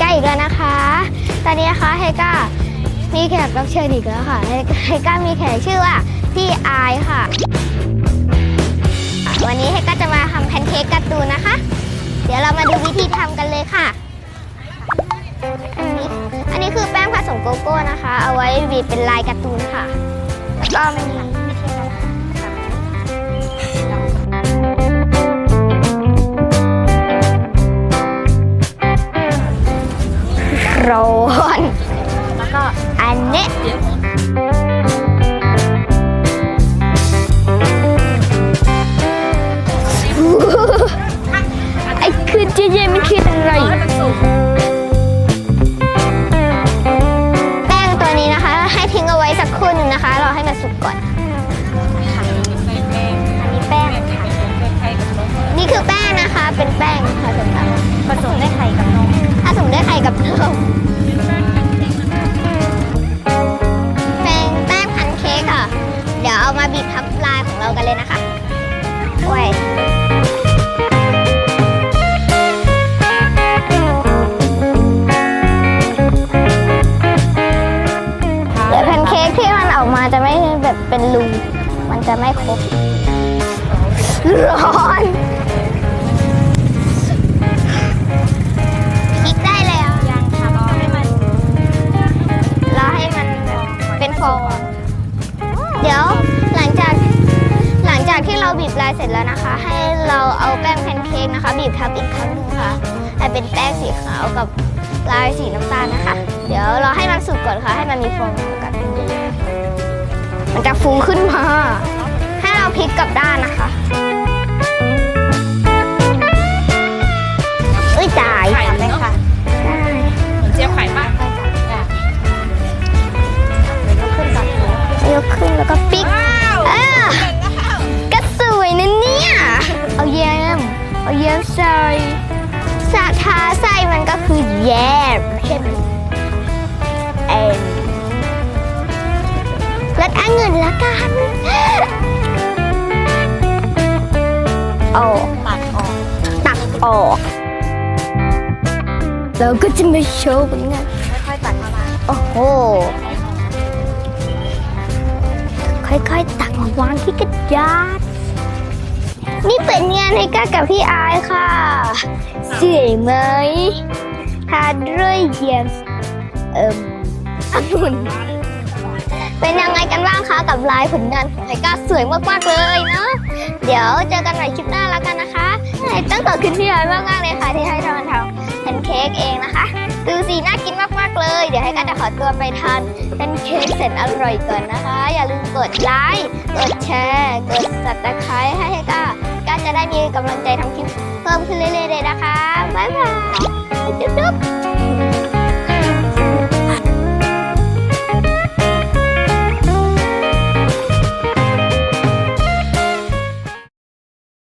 ก้าอีกแล้วนะคะ ตอนนี้นะคะเฮก้ามีแขกรับเชิญอีกแล้วค่ะเฮก้ามีแขกชื่อว่าพี่อายค่ะ วันนี้เฮก้าจะมาทำแพนเค้กการ์ตูนนะคะ เดี๋ยวเรามาดูวิธีทำกันเลยค่ะ อันนี้อันนี้คือแป้งผสมโกโก้นะคะ เอาไว้บีบเป็นลายการ์ตูนค่ะ แล้วก็มี กันนี้ไอ้คือเจเจมันคืออะไรแป้งตัวนี้นะคะ ให้ทิ้งเอาไว้สักครู่หนึงนะคะ รอให้มันสุกก่อน มาบีบทับลายของเรากันเลยนะคะโอ้ยเดี๋ยวแพนเค้กที่มันออกมาจะไม่แบบเป็นรูมันจะไม่ครบ ร้อนพลิกได้เลยอะยังค่ะรอให้มันรอให้มันแบบเป็นฟองเดี๋ยว จากที่เราบีบลายเสร็จแล้วนะคะ ให้เราเอาแป้งแพนเค้กนะคะ บีบทับอีกครั้งหนึ่งค่ะให้เป็นแป้งสีขาวกับลายสีน้ำตาลนะคะ เดี๋ยวเราให้มันสุกก่อนค่ะ ให้มันมีฟองกาศเป็นมันจะฟูขึ้นมา สาทาใส่มันก็คือแยมใช่ไหมเอ็มรสองุ่นละกันโอ้ตัดออกตักออกแล้วก็จะมาโชว์ผลงานค่อยๆตัดเข้ามาโอ้โหค่อยๆตักมาวางที่กระดาษ นี่เป็นงานให้ก้ากับพี่อายค่ะ เสวยไหมทาด้วยเยียมเอิ่มองุ่นเป็นยังไงกันบ้างคะกับลายผลงานของไฮก้าสวยมากๆเลยเนาะเดี๋ยวเจอกันใหม่คลิปหน้าแล้วกันนะคะตั้งขอบคุณพี่อายมากๆเลยค่ะที่ให้ทำทำแพนเค้กเองนะคะดูสิน่ากินมากๆเลย เดี๋ยวให้กันจะขอตัวไปทานเป็นเค้กเสร็จอร่อยก่อนนะคะ อย่าลืมกดไลค์กดแชร์ กดสับตะไคร้ให้ให้ก้า ก้าจะได้มีกำลังใจทำคลิปเพิ่มขึ้นเรื่อยๆเลยนะคะ บ๊ายบายจุ๊บ